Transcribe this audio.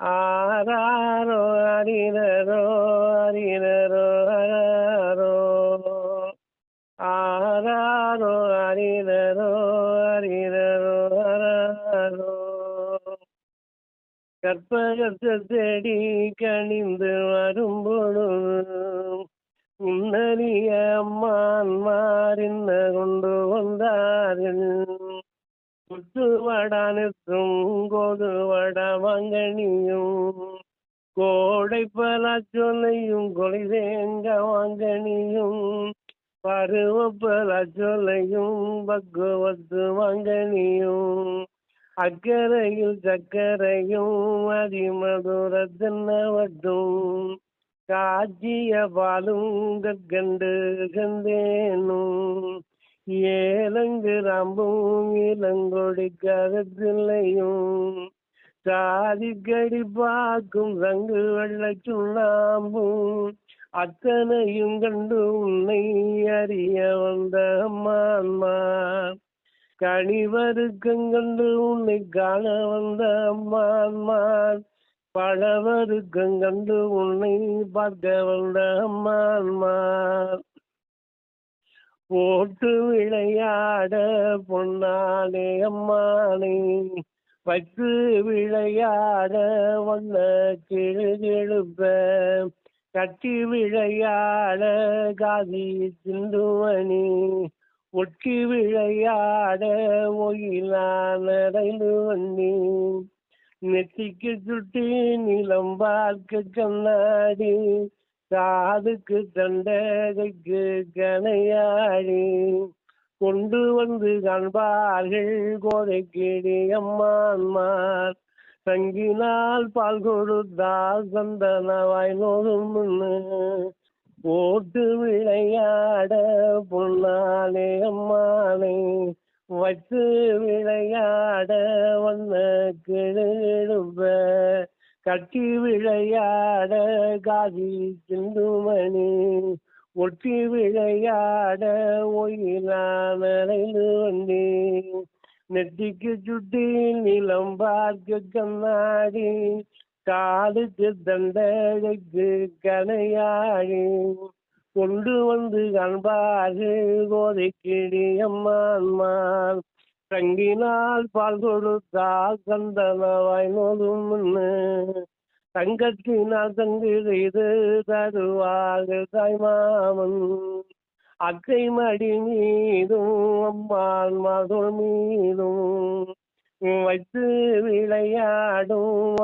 ஆராரோ அரிரரோ அரிரரோ ஆராரோ ஆராரோ அரிரரோ அரிரரோ ஆராரோ கற்பகத்தை தேடி கணிந்து வரும்பொழுது முன்னறிய அம்மான்மாரின்ன கொண்டு வந்தார்கள் முத்துவடானுக்கும் கோதுவட வாங்கனியும் கோடை பலாச்சொல்லையும் கொலை தேங்க வாங்கனியும் பருவ பலாச்சொல்லையும் பக்குவத்து வாங்கனியும் அக்கறையில் சக்கரையும் அதிமதுர தின்னவட்டும் காட்சிய பாலும் கண்டு கண்டேனும் ஏலங்கு ராம்பும் இளங்கொடி கருத்தில்லையும். சாதிக்கடி பார்க்கும் ரங்கு வெள்ள சுண்ணாம்பும் அத்தனையும் கண்டு உன்னை அறிய வந்த அம்மான்மா. கனிவருக்கங்கண்டு உன்னை காண வந்த அம்மான்மான் பழவருக்கங்கண்டு உன்னை பார்க்க வந்த அம்மான்மான் போட்டு விளையாட பொன்னானே அம்மானே. வைத்து விளையாட வண்ண கிழகிழுப்ப கட்டி விளையாட காதி சிந்துவனி. ஒட்டி விளையாட ஒயிலானடைந்து வண்டி நெத்திக்கு சுட்டி நிலம் பார்க்க கண்ணாடி காதுக்கு தண்டகைக்கு கனையாடி கொண்டு வந்து காண்பார்கள் கோதைக்கிடி அம்மான்மார். தங்கினால் பால் கொடுத்தால் சந்தனவாய் நோதும் முன்னு. போட்டு விளையாட பொன்னாலே அம்மானே. வச்சு விளையாட வந்த கிழுப்ப தட்டி விளையாட காதி சிந்துமணி ஒட்டி விளையாட ஒயிலானடைந்து வண்டி நெட்டிக்கு சுட்டி நிலம் பார்க்க கண்ணாடி காலுக்கு தண்டகைக்கு கனையாடி கொண்டு வந்து காண்பார்கள் கோதைக்கிடி அம்மான்மான் தங்கினால் பால் கொடுத்தால் சந்தனவாய் நோதும் தங்கத்தினால் தங்கு செய்து தருவார்கள் தாய்மாமன். அக்கை மடி மீதும் அம்மாள் மகள் மீதும். வைத்து விளையாடும்